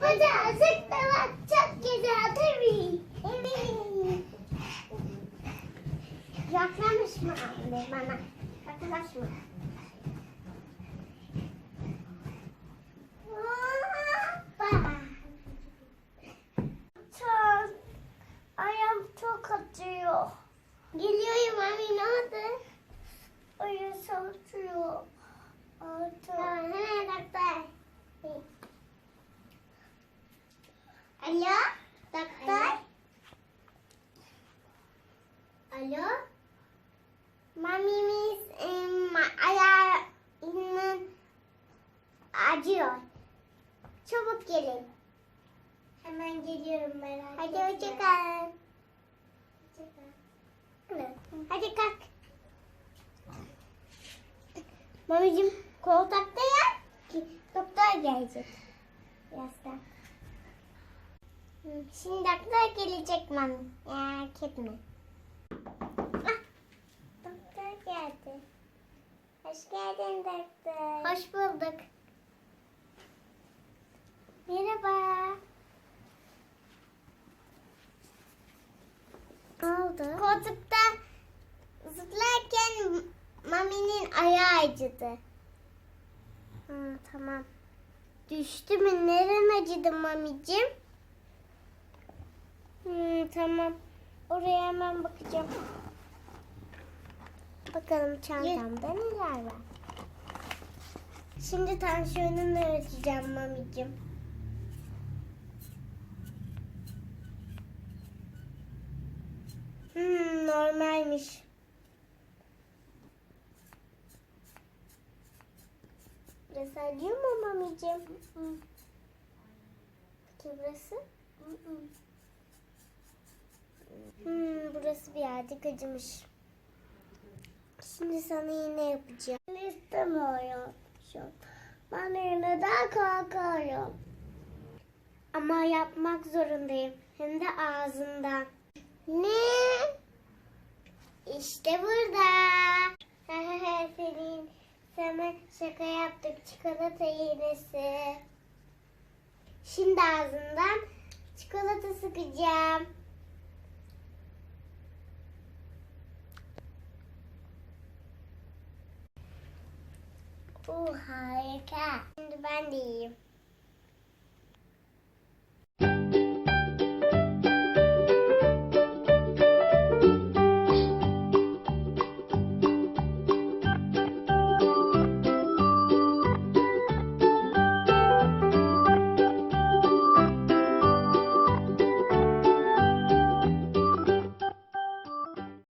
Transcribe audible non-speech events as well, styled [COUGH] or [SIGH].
Hadi azıcık da bak çok güzel? Evet. Yaklaşma anne bana. Yaklaşma. Acıyor. Geliyorum abi ne oldu? Ayağım acıyor. Acıyor. Tamam hemen doktor. Alo? Doktor? Alo? Mamimiz em, ayağının acıyor. Çabuk gelin. Hemen geliyorum merak Hadi hoşça kal. Hadi kalk. Mamicim koltukta ki doktor gelecek. Hı, Şimdi doktor gelecek mami. Merak etme. Ah, doktor geldi. Hoş geldin doktor. Hoş bulduk. Merhaba. Ne oldu? Koltukta zıplarken Mami'nin ayağı acıdı. Ha, tamam. Düştü mü? Neren acıdı Mami'cim? Hmm, tamam. Oraya hemen bakacağım. Bakalım çantamda neler var. Şimdi tansiyonunu ölçeceğim Mami'cim. Hmm, normalmiş. Burası acıyor mu mamicim? Peki burası? Hmm, burası birazcık acımış. Şimdi sana iğne yapacağım. Ben istemiyorum. Ben iğneden korkuyorum. Ama yapmak zorundayım. Hem de ağzından. Ne? İşte burada. [LAUGHS] Senin sana şaka yaptık çikolata iğnesi. Şimdi ağzından çikolata sıkacağım. Bu harika. Şimdi ben de yiyeyim.